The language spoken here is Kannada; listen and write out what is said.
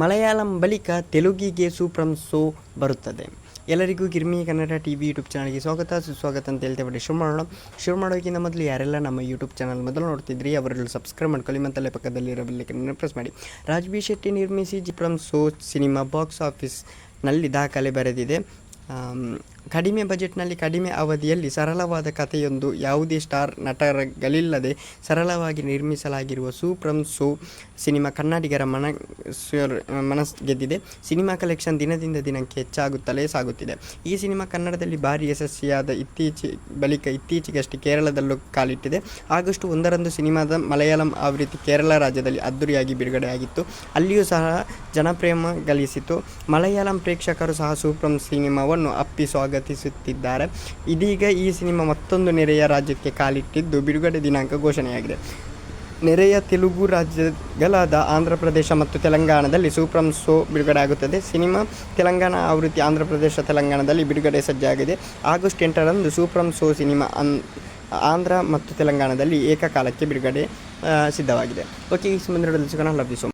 ಮಲಯಾಳಂ ಬಳಿಕ ತೆಲುಗಿಗೆ ಸೂಪ್ರಂ ಸೋ ಬರುತ್ತದೆ. ಎಲ್ಲರಿಗೂ Girmi Kannada T V YouTube ಚಾನಲ್ಗೆ ಸ್ವಾಗತ, ಸುಸ್ವಾಗತ ಅಂತ ಹೇಳ್ತೇವೆ ಶುರು ಮಾಡೋಣ. ಶುರು ಮಾಡೋಕ್ಕಿಂತ ಮೊದಲು ಯಾರೆಲ್ಲ ನಮ್ಮ ಯೂಟ್ಯೂಬ್ ಚಾನಲ್ ಮೊದಲು ನೋಡ್ತಿದ್ರಿ, ಅವರಲ್ಲೂ ಸಬ್ಸ್ಕ್ರೈಬ್ ಮಾಡ್ಕೊಳ್ಳಿ, ಮತ್ತಲ್ಲೇ ಪಕ್ಕದಲ್ಲಿರೋ ಬೆಲ್ಲೈಕನ್ನು ಪ್ರೆಸ್ ಮಾಡಿ. ರಾಜ್ಬಿ ಶೆಟ್ಟಿ ನಿರ್ಮಿಸಿ ಜಿಪ್ರಮ್ ಸೋ ಸಿನಿಮಾ ಬಾಕ್ಸ್ ಆಫೀಸ್ನಲ್ಲಿ ದಾಖಲೆ ಬರೆದಿದೆ. ಕಡಿಮೆ ಬಜೆಟ್ನಲ್ಲಿ ಕಡಿಮೆ ಅವಧಿಯಲ್ಲಿ ಸರಳವಾದ ಕಥೆಯೊಂದು ಯಾವುದೇ ಸ್ಟಾರ್ ನಟರಗಳಿಲ್ಲದೆ ಸರಳವಾಗಿ ನಿರ್ಮಿಸಲಾಗಿರುವ ಸೂಪ್ರಮ್ ಸೋ ಸಿನಿಮಾ ಕನ್ನಡಿಗರ ಮನ ಮನಸ್ ಗೆದ್ದಿದೆ ಸಿನಿಮಾ ಕಲೆಕ್ಷನ್ ದಿನದಿಂದ ದಿನಕ್ಕೆ ಹೆಚ್ಚಾಗುತ್ತಲೇ ಸಾಗುತ್ತಿದೆ. ಈ ಸಿನಿಮಾ ಕನ್ನಡದಲ್ಲಿ ಭಾರಿ ಯಶಸ್ವಿಯಾದ ಇತ್ತೀಚೆ, ಬಳಿಕ ಇತ್ತೀಚೆಗಷ್ಟೇ ಕೇರಳದಲ್ಲೂ ಕಾಲಿಟ್ಟಿದೆ. ಆಗಸ್ಟ್ ಒಂದರಂದು ಸಿನಿಮಾದ ಮಲಯಾಳಂ ಆವೃತ್ತಿ ಕೇರಳ ರಾಜ್ಯದಲ್ಲಿ ಅದ್ದೂರಿಯಾಗಿ ಬಿಡುಗಡೆಯಾಗಿತ್ತು ಅಲ್ಲಿಯೂ ಸಹ ಜನಪ್ರೇಮ ಗಳಿಸಿತು ಮಲಯಾಳಂ ಪ್ರೇಕ್ಷಕರು ಸಹ ಸೂಪ್ರಮ್ ಸಿನಿಮಾವನ್ನು ಅಪ್ಪಿ ಸ್ವಾಗತಿಸುತ್ತಿದ್ದಾರೆ. ಇದೀಗ ಈ ಸಿನಿಮಾ ಮತ್ತೊಂದು ನೆರೆಯ ರಾಜ್ಯಕ್ಕೆ ಕಾಲಿಟ್ಟಿದ್ದು ಬಿಡುಗಡೆ ದಿನಾಂಕ ಘೋಷಣೆಯಾಗಿದೆ. ನೆರೆಯ ತೆಲುಗು ರಾಜ್ಯಗಳಾದ ಆಂಧ್ರ ಪ್ರದೇಶ ಮತ್ತು ತೆಲಂಗಾಣದಲ್ಲಿ ಸೂಪ್ರಂ ಶೋ ಬಿಡುಗಡೆ ಆಗುತ್ತದೆ. ಸಿನಿಮಾ ತೆಲಂಗಾಣ ಆವೃತ್ತಿ ಆಂಧ್ರ ಪ್ರದೇಶ ತೆಲಂಗಾಣದಲ್ಲಿ ಬಿಡುಗಡೆ ಸಜ್ಜಾಗಿದೆ. ಆಗಸ್ಟ್ ಎಂಟರಂದು ಸೂಪ್ರಂ ಶೋ ಸಿನಿಮಾ ಅನ್ ಆಂಧ್ರ ಮತ್ತು ತೆಲಂಗಾಣದಲ್ಲಿ ಏಕಕಾಲಕ್ಕೆ ಬಿಡುಗಡೆ ಸಿದ್ಧವಾಗಿದೆ. ಓಕೆ, ಈ ಸಂಬಂಧದಲ್ಲಿ ಸಿಗೋಣ ಲವ್ ಯು ಸೊ